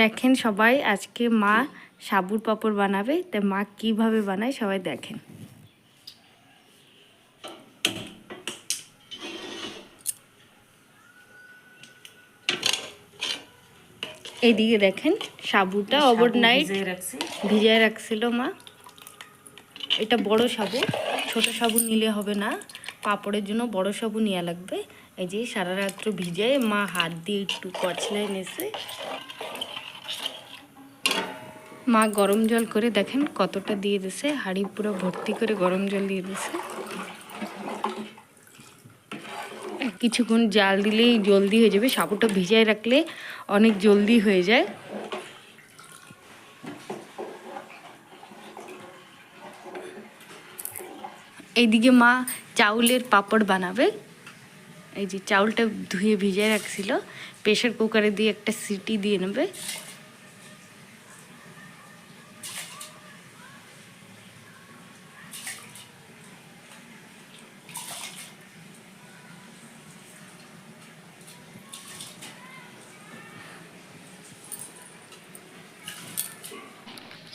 দেখেন সবাই আজকে মা সাবুর পাপড় বানাবে তাই মা কীভাবে বানায় সবাই দেখেন। এইদিকে দেখেন সাবুটা ওভারনাইট ভিজায় রাখছিল মা। এটা বড় সাবু ছোট সাবু নিলে হবে না। পাপড়ের জন্য বড় সাবু নেওয়া লাগবে। এই যে সারা রাত্র ভিজায় মা হাত দিয়ে একটু কচলায় নেছে। মা গরম জল করে দেখেন কতটা দিয়ে দিছে, হাঁড়ি পুরো ভর্তি করে গরম জল দিয়ে দিছে। কিছুক্ষণ জাল দিলেই জলদি হয়ে যাবে, সাবুটা ভিজায় রাখলে অনেক জলদি হয়ে যায়। এইদিকে মা চাউলের পাপড় বানাবে। এই যে চাউলটা ধুয়ে ভিজে রাখছিল প্রেশার কুকারে দিয়ে একটা সিটি দিয়ে নেবে।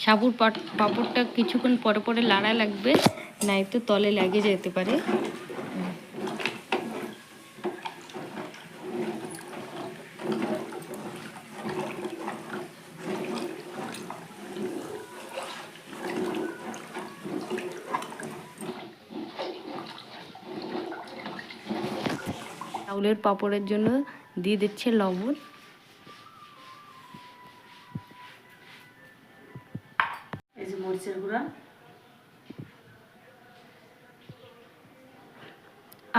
সাবুর পাঁপড়টা কিছুক্ষণ পরে পরে লাড়া লাগবে নাই তো তলে লেগে যেতে পারে। চাউলের পাপড়ের জন্য দিয়ে দিচ্ছে লবণ। এই মরিচের গুঁড়া।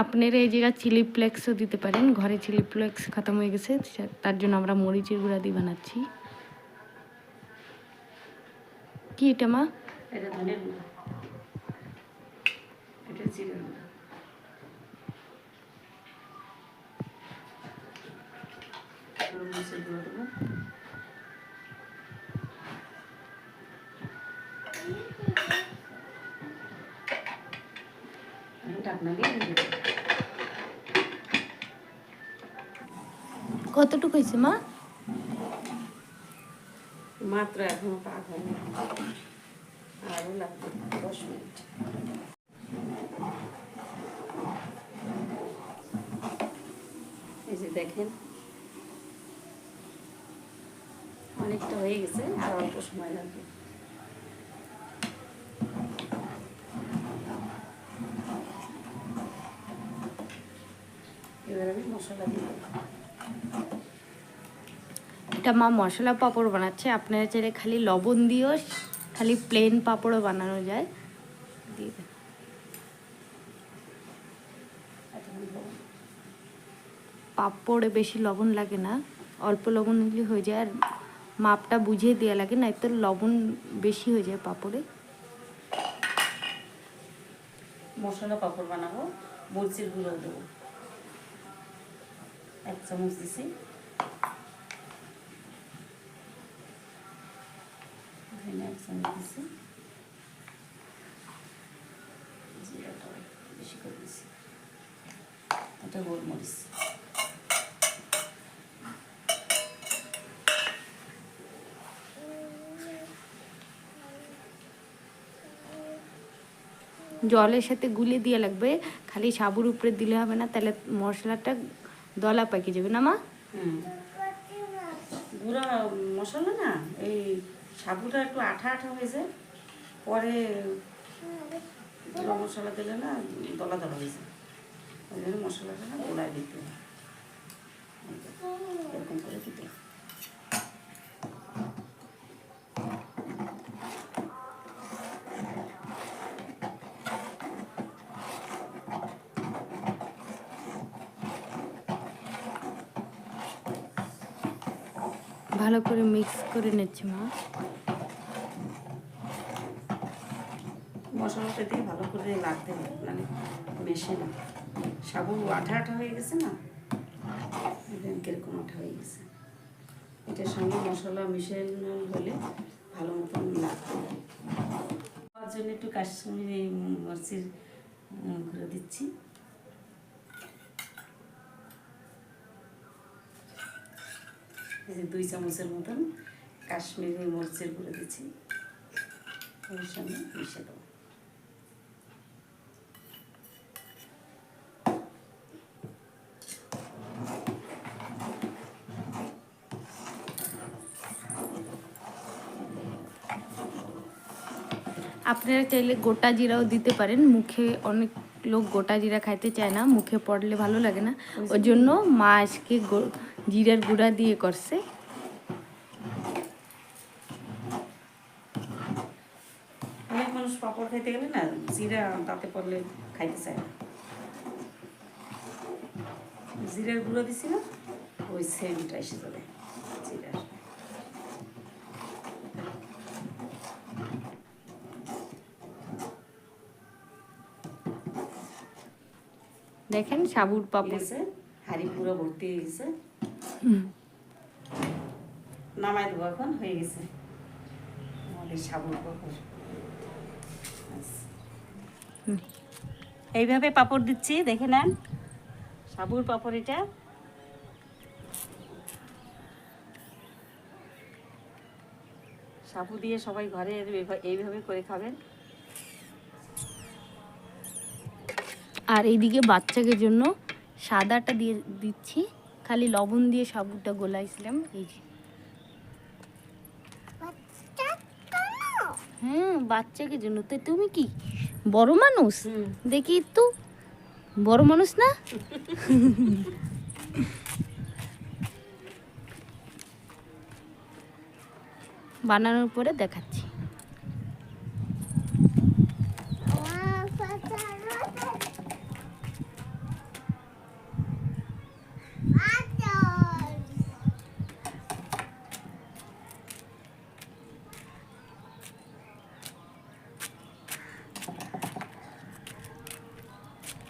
আপনারা এই জায়গায় চিলি ফ্লেক্সও দিতে পারেন। ঘরে চিলি ফ্লেক্স খতম হয়ে গেছে তার জন্য আমরা মরিচের গুঁড়া দিয়ে বানাচ্ছি। কি এটা মা? এটা ধনের গুঁড়া। এটা জিরের গুঁড়া। মরিচের গুঁড়া কতটুকু হয়েছে, মা? মাত্র এখনও পাক হয়নি আরও লাগবে দশ মিনিট। এই যে দেখেন, অনেকটা হয়ে গেছে, আর অল্প সময় লাগবে। এবার আমি মশলা দিয়ে। এটা মা মশলা পাঁপড় বানাচ্ছে। আপনারা চাইলে খালি লবণ দিয়েও খালি প্লেন পাঁপড়ও বানানো যায়। দিয়ে। পাঁপড়ে বেশি লবণ লাগে না। অল্প লবণ হলে হয়ে যায়। আর মাপটা বুঝিয়ে দেওয়া লাগে না তো লবণ বেশি হয়ে যায় পাঁপড়ে। মশলা পাঁপড় বানাবো মরিচের গুঁড়ো দেবো। এক চামচ দিছি। এখানে এক চামচ দিছি জিরাটা বেশি করে দিছি এটা গোলমরিচ। জলের সাথে গুলে দিয়ে লাগবে। খালি সাবুর উপরে দিলে হবে না তাহলে মশলাটা দলা পাকিয়ে যাবে না মা? গুঁড়া মশলা না এই সাবুটা একটু আঠা আঠা হয়ে যায়, পরে মশলা দিলে না দলা দলা হয়ে যায় ওই জন্য মশলাটা না গোলায় দিতে হয়। এরকম করে দিতে হয়। ভালো করে মিক্স করে নিচ্ছে মা। মশলাটা দিয়ে ভালো করে লাগতে মানে মেশে না। সাবু আঠা আঠা হয়ে গেছে না? কীরকম আঠা হয়ে গেছে। এটার সঙ্গে মশলা মিশে হলে ভালো মতন লাগবে জন্য একটু কাশ্মীরি মরিচের করে দিচ্ছি। এই যে দুই চামচের মতন কাশ্মীরি মরিচের গুঁড়ো দিচ্ছি। ওর সঙ্গে মিশে দেবো। আপনারা চাইলে গোটা জিরাও দিতে পারেন। মুখে অনেক লোক গোটা জিরা খাইতে চায় না মুখে পড়লে ভালো লাগে না। ওই জন্য মা আজকে জিরার গুঁড়া দিয়ে করছে। অনেক মানুষ পাপড় খাইতে গেলে না জিরা তাতে পড়লে খাইতে চায় না। জিরার গুঁড়ো দিছি না ওই সেন্টটা এসে যাবে জিরার। দেখেন সাবুর পাপড়। হাড়ি পুরো ভর্তি হয়ে গেছে। নামাই দেবো এখন, হয়ে গেছে। সাবুর পাপড় এইভাবে পাপড় দিচ্ছি, দেখে নেন। সাবুর পাপড় এটা সাবু দিয়ে সবাই ঘরে এইভাবে করে খাবেন। আর এইদিকে বাচ্চাকে জন্য সাদাটা দিয়ে দিচ্ছি। খালি লবণ দিয়ে সাবুটা গোলাইছিলাম এই যে। হ্যাঁ বাচ্চাকে জন্য? তো তুমি কি? বড় মানুষ? দেখি তো বড় মানুষ না? বানানোর পরে দেখাচ্ছি।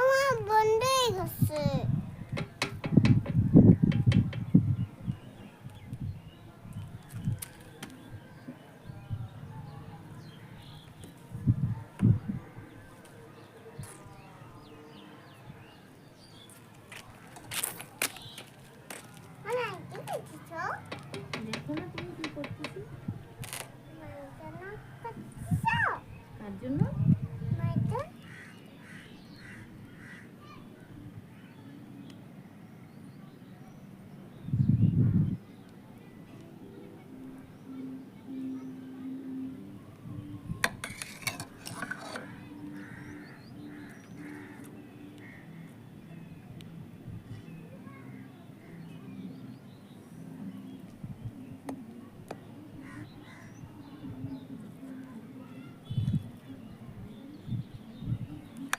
আমার বন্ধই গেছে দেখো না তুমি কি করতেছি তার জন্য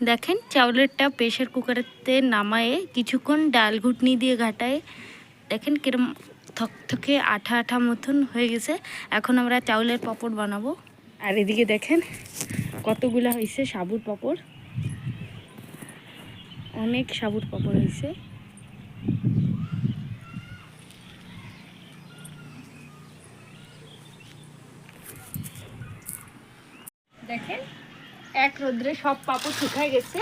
দেখেন, চাউলেরটা প্রেশার কুকারেতে নামায়ে কিছুক্ষণ ডাল ঘুটনি দিয়ে ঘাটায়, দেখেন কিরম থকথকে আঠা আঠা মতন হয়ে গেছে। এখন আমরা চাউলের পাপড় বানাবো। আর এদিকে দেখেন কতগুলা হয়েছে সাবুর পাপড়। অনেক সাবুর পাপড় হয়েছে দেখেন এক রোদ্রে সব পাপড় শুকায় গেছে।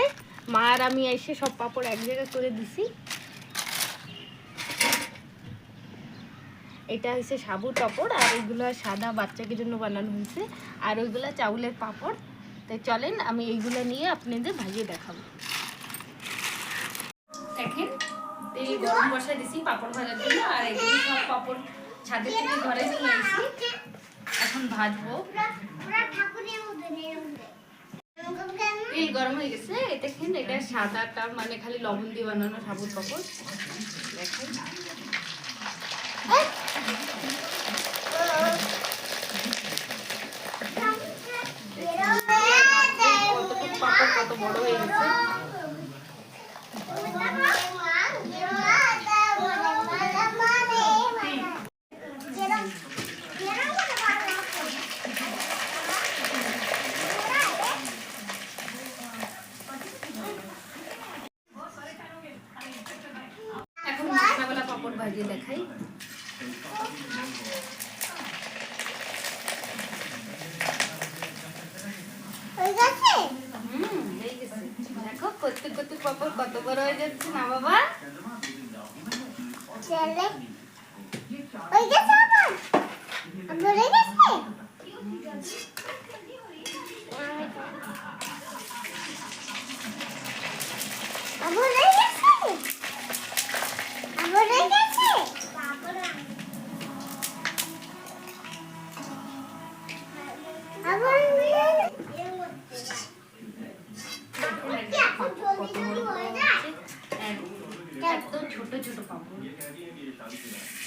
মা আর আমি এসে সব পাপড় এক জায়গায় করে দিছি। এটা হচ্ছে সাবুর পাপড় আর এইগুলো সাদা বাচ্চাকে জন্য বানানো হয়েছে। আর ওইগুলো চাউলের পাপড়। তাই চলেন আমি এইগুলো নিয়ে আপনাদের ভাজিয়ে দেখাবো। দেখেন, তেল গরম বসা দিছি পাপড় ভাজার জন্য। আর সব পাপড় ছাদে থেকে ঘরে নিয়ে এসেছি। এখন ভাজবো। তেল গরম হয়ে গেছে, এটা দেখেন এটা সাদাটা মানে খালি লবণ দিয়ে বানানো সাবুত পাপড়। দেখেন। কত বড় হয়ে গেছে ভাজি দেখাই হয়ে গেছে হুম হয়ে গেছে দেখো করতে করতে পাপড় কত বড় হয়ে যাচ্ছে না বাবা ছেলে হয়ে গেছে আবার আবার হয়ে গেছে আবার হয়ে গেছে আবার হয়ে গেছে আবার How'd you do that?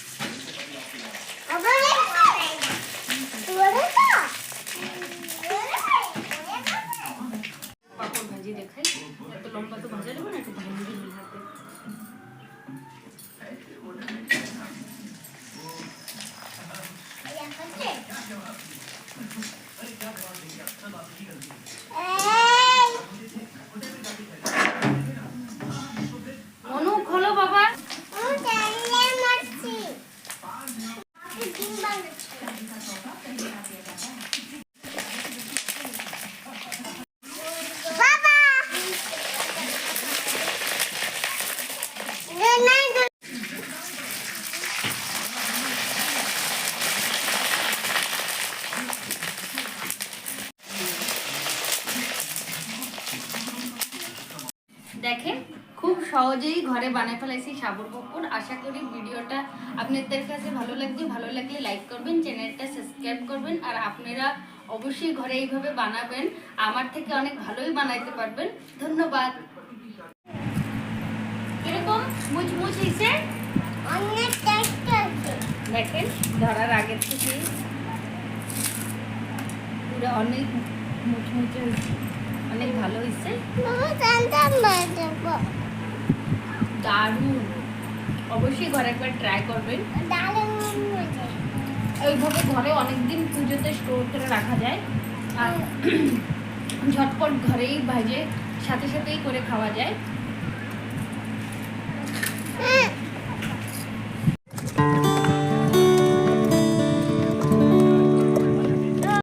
ঘরে বানায় ফেলাইছি সাবর পাপড় আশা করি ভিডিওটা আপনাদের কাছে ভালো লাগবে। ভালো লাগলে লাইক করবেন চ্যানেলটা সাবস্ক্রাইব করবেন আর আপনারা অবশ্যই ঘরে এইভাবে বানাবেন। আমার থেকে অনেক ভালোই বানাইতে পারবেন। ধন্যবাদ। এরকম মুচমুচ হয়েছে? দেখেন ধরার আগের থেকে পুরো অনেক মুচমুচে হয়েছে। অনেক ভালো হয়েছে বাবা জানতাম না দেবো দারুণ। অবশ্যই ঘরে একবার ট্রাই করবেন। ওইভাবে ঘরে অনেকদিন পুজোতে স্টোর করে রাখা যায়। আর ঝটপট ঘরেই ভাজে সাথে সাথেই করে খাওয়া যায়।